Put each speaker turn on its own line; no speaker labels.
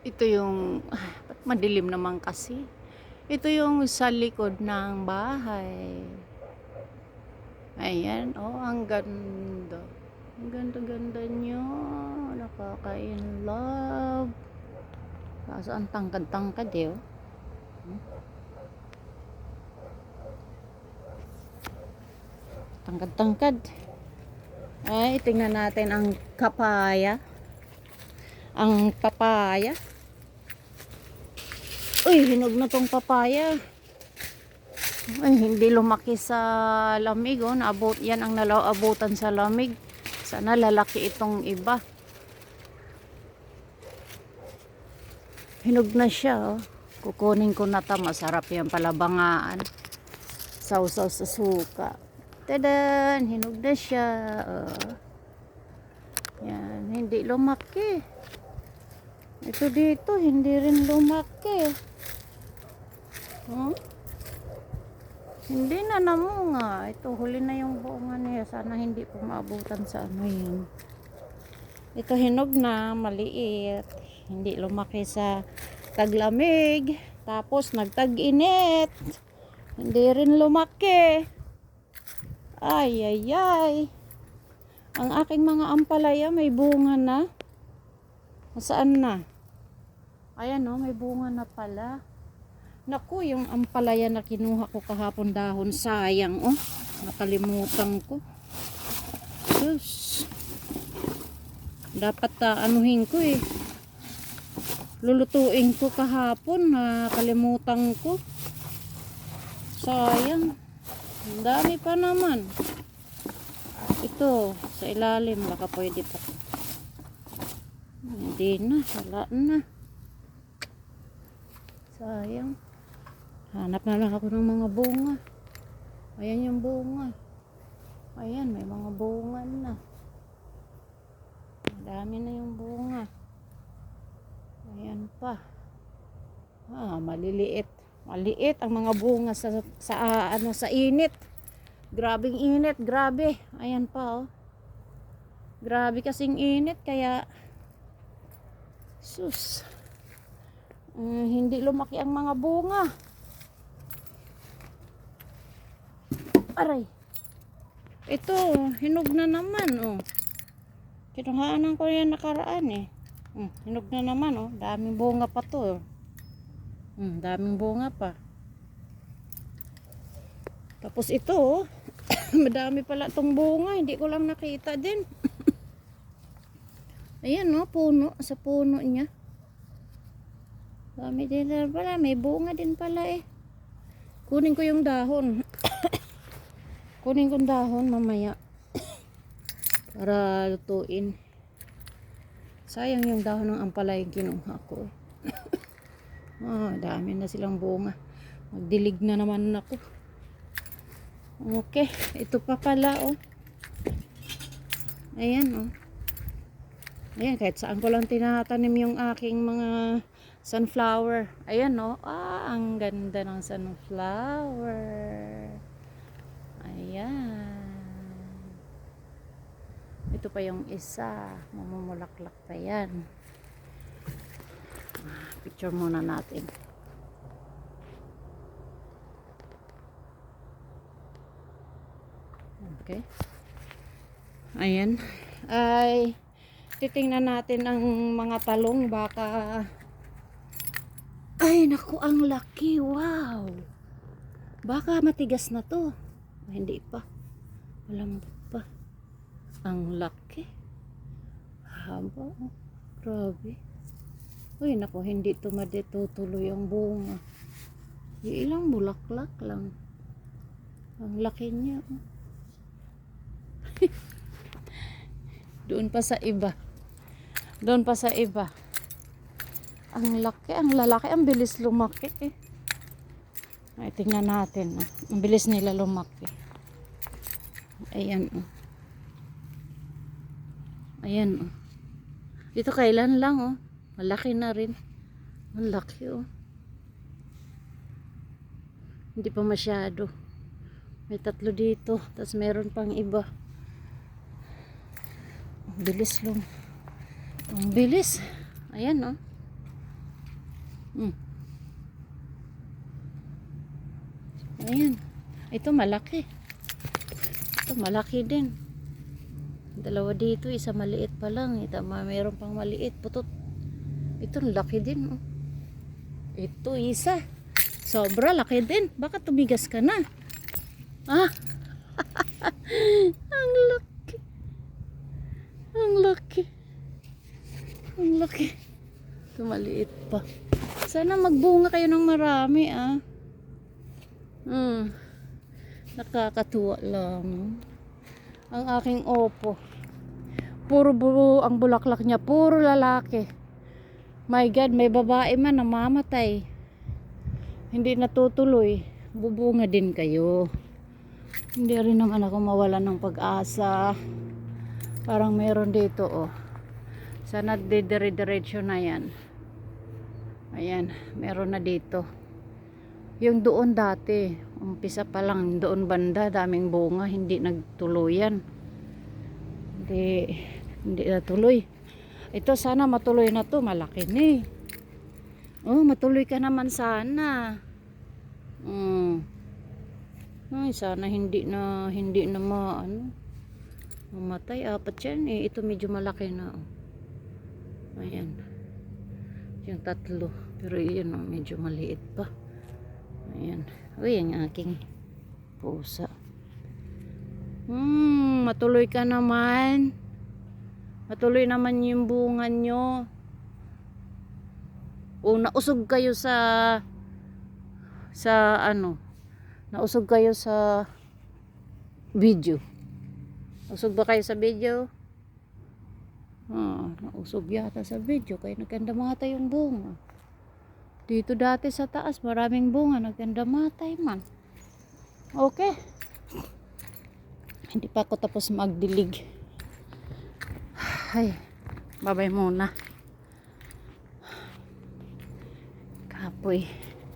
Ito yung, madilim naman kasi? Ito yung sa likod ng bahay. Ayan, oh, ang ganda. Ang ganda-ganda nyo. Nakaka-in love. Kaso ang tangkad-tangkad eh, oh. Hmm? Tangkad-tangkad. Ay, tingnan natin ang kapaya. Ang papaya. Uy, hinog na tong papaya. Ay, hindi lumaki sa lamig, oh. Naabot, yan ang nalaabutan sa lamig. Sana lalaki itong iba. Hinog na siya, oh. Kukunin ko na ta. Masarap yan palabangaan. Sausaw sa suka. Tadan! Hinog na siya. Oh. Yan, hindi lumaki. Ito dito, hindi rin lumaki. Hmm? Hindi na namunga. Ito, huli na yung bunga niya. Sana hindi po maabutan sa ano yun. Ito hinog na, maliit. Hindi lumaki sa taglamig. Tapos nagtag-init. Hindi rin lumaki. Ay, ay, ay. Ang aking mga ampalaya may bunga na. Saan na? Ayan no, may bunga na pala. Naku, yung ampalaya na kinuha ko kahapon dahon, sayang oh. Nakalimutan ko. Diyos. Dapat uh, anuhin ko eh. Lulutuin ko kahapon, nakalimutan ko. Sayang. Ang dami pa naman. Ito, sa ilalim, baka pwede pa. Hindi na, wala na. Sayang. Hanap na lang ako ng mga bunga. Ayan yung bunga. Ayan, may mga bunga na. Madami na yung bunga. Ayan pa. Ah, maliliit. Maliit ang mga bunga sa sa ah, ano sa init. Grabing init, grabe. Ayan pa oh. Grabe kasing init kaya sus. Mm, hindi lumaki ang mga bunga. Aray. Ito, hinog na naman, oh. Kinuhaanan ko yan nakaraan, eh. Hmm, hinog na naman, oh. Daming bunga pa to, oh. Hmm, daming bunga pa. Tapos ito, oh. Madami pala tong bunga. Hindi ko lang nakita din. Ayan, no. Puno. Sa puno niya. Dami din pala. May bunga din pala, eh. Kunin ko yung dahon. Kunin ko yung dahon mamaya. Para lutuin. Sayang yung dahon ng ampalay kinuha ko. ah, dami na silang bunga. Magdilig na naman ako. Okay, ito pa pala oh. Ayan oh. Ayan, kahit saan ko lang tinatanim yung aking mga sunflower. Ayan oh. Ah, ang ganda ng sunflower. Ayan. Ito pa yung isa. Mamumulaklak pa yan. Ah, Picture muna natin. Okay. Ayan. Ay, titingnan natin ang mga talong. Baka, ay, naku, ang laki. Wow. Baka matigas na to. Hindi pa. Malambot pa. Ang laki. Haba. Oh. Grabe. Uy, naku, hindi tumadi tutuloy ang bunga. Yung ilang bulaklak lang. Ang laki niya. Oh. Doon pa sa iba. Doon pa sa iba. Ang laki, ang lalaki, ang bilis lumaki eh. Ay, tingnan natin. Oh. Ang bilis nila lumaki. Ayan oh. Ayan oh. Dito kailan lang oh. Malaki na rin. Ang laki oh. Hindi pa masyado. May tatlo dito. Tapos meron pang iba. Ang bilis lang. Ang bilis. Ayan, oh. Mm. Ayan. Ito malaki. Ito malaki din. Dalawa dito, isa maliit pa lang. Ito, ma- mayroon pang maliit. Putot. Ito laki din. Oh. Ito isa. Sobra laki din. Baka tumigas ka na. Ah. Ang laki. Ang laki. Ang laki. Ito maliit pa. Sana magbunga kayo ng marami ah. Hmm. Nakakatuwa lang. Ang aking opo. Puro buro ang bulaklak niya. Puro lalaki. My God, may babae man namamatay. Hindi natutuloy. Bubunga din kayo. Hindi rin naman ako mawalan ng pag-asa. Parang meron dito oh. Sana dire-diretso na yan. Ayan, meron na dito. Yung doon dati, umpisa pa lang doon banda, daming bunga, hindi nagtuluyan. Hindi, hindi natuloy. Ito sana matuloy na to, malaki na eh. Oh, matuloy ka naman sana. Mm. Ay, sana hindi na, hindi na ma, ano, mamatay. Apat yan eh. Ito medyo malaki na. oh. Ayan. Yung tatlo. Pero yun, oh, medyo maliit pa. Ayan. Uy, ang aking pusa. Hmm, matuloy ka naman. Matuloy naman yung bunga nyo. O nausog kayo sa sa ano nausog kayo sa video usog ba kayo sa video ah, nausog yata sa video kaya nagkandamatay yung bunga. Dito dati sa taas maraming bunga nagkandamatay man okay. Hindi pa ako tapos magdilig. Ay babay muna. Kapoy